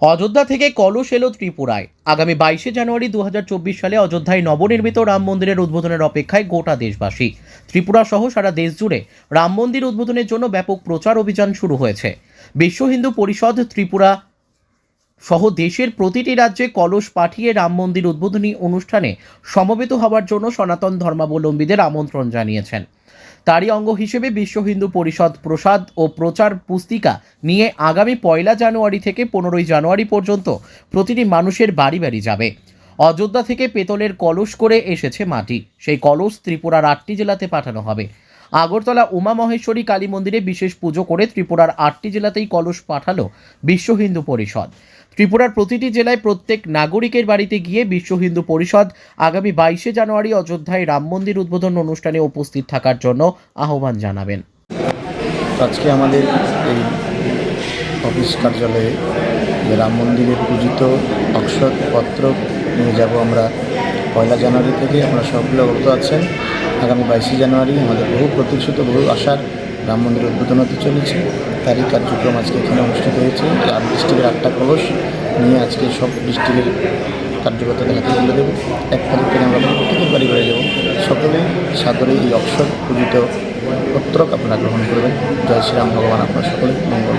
অযোধ্যা থেকে কলস এলো ত্রিপুরায়। আগামী বাইশে জানুয়ারি দু হাজার চব্বিশ সালে অযোধ্যায় নবনির্মিত রাম মন্দিরের উদ্বোধনের অপেক্ষায় গোটা দেশবাসী। ত্রিপুরা সহ সারা দেশ জুড়ে রাম মন্দির উদ্বোধনের জন্য ব্যাপক প্রচার অভিযান শুরু হয়েছে। বিশ্ব হিন্দু পরিষদ ত্রিপুরা সহ দেশের প্রতিটি রাজ্যে কলস পাঠিয়ে রাম মন্দির উদ্বোধনী অনুষ্ঠানে সমবেত হওয়ার জন্য সনাতন ধর্মাবলম্বীদের আমন্ত্রণ জানিয়েছেন। তারই অঙ্গ হিসেবে বিশ্ব হিন্দু পরিষদ প্রসাদ ও প্রচার পুস্তিকা নিয়ে আগামী পয়লা জানুয়ারি থেকে পনেরোই জানুয়ারি পর্যন্ত প্রতিটি মানুষের বাড়ি বাড়ি যাবে। অযোধ্যা থেকে পেতলের কলস করে এসেছে মাটি। সেই কলস ত্রিপুরার আটটি জেলাতে পাঠানো হবে। আগরতলা উমা মহেশ্বরী কালী মন্দিরে বিশেষ পুজো করে ত্রিপুরার আটটি জেলাতেই কলস পাঠালো বিশ্ব হিন্দু পরিষদ। ত্রিপুরার প্রতিটি জেলায় প্রত্যেক নাগরিকের বাড়িতে গিয়ে বিশ্ব হিন্দু পরিষদ আগামী বাইশে জানুয়ারি অযোধ্যায় রাম মন্দির উদ্বোধন অনুষ্ঠানে উপস্থিত থাকার জন্য আহ্বান জানাবেন। আজকে আমাদের এই অফিস কার্যালয়ে রাম মন্দিরের পূজিত অক্ষরপত্র নিয়ে যাব আমরা পয়লা জানুয়ারি থেকে। আমরা সবগুলো অবগত আছেন। আগামী বাইশে জানুয়ারি আমাদের বহু প্রতীক্ষিত, বহু আশার রাম মন্দির উদ্বোধন হতে চলেছে। তারই কার্যক্রম আজকে এখানে অনুষ্ঠিত হয়েছে। আট ডিস্ট্রিক্টের আটটা কলস নিয়ে আজকে সব ডিস্ট্রিক্টের কার্যকর্তা দেখাতে তুলে দেবো। এক তারিখ থেকে আমরা প্রত্যেকের বাড়ি বাড়ি যাব। সকলেই সাদরে এই অক্ষর পূজিত পত্রক আপনারা গ্রহণ করবেন। জয় শ্রীরাম, ভগবান আপনার সকলে মঙ্গল।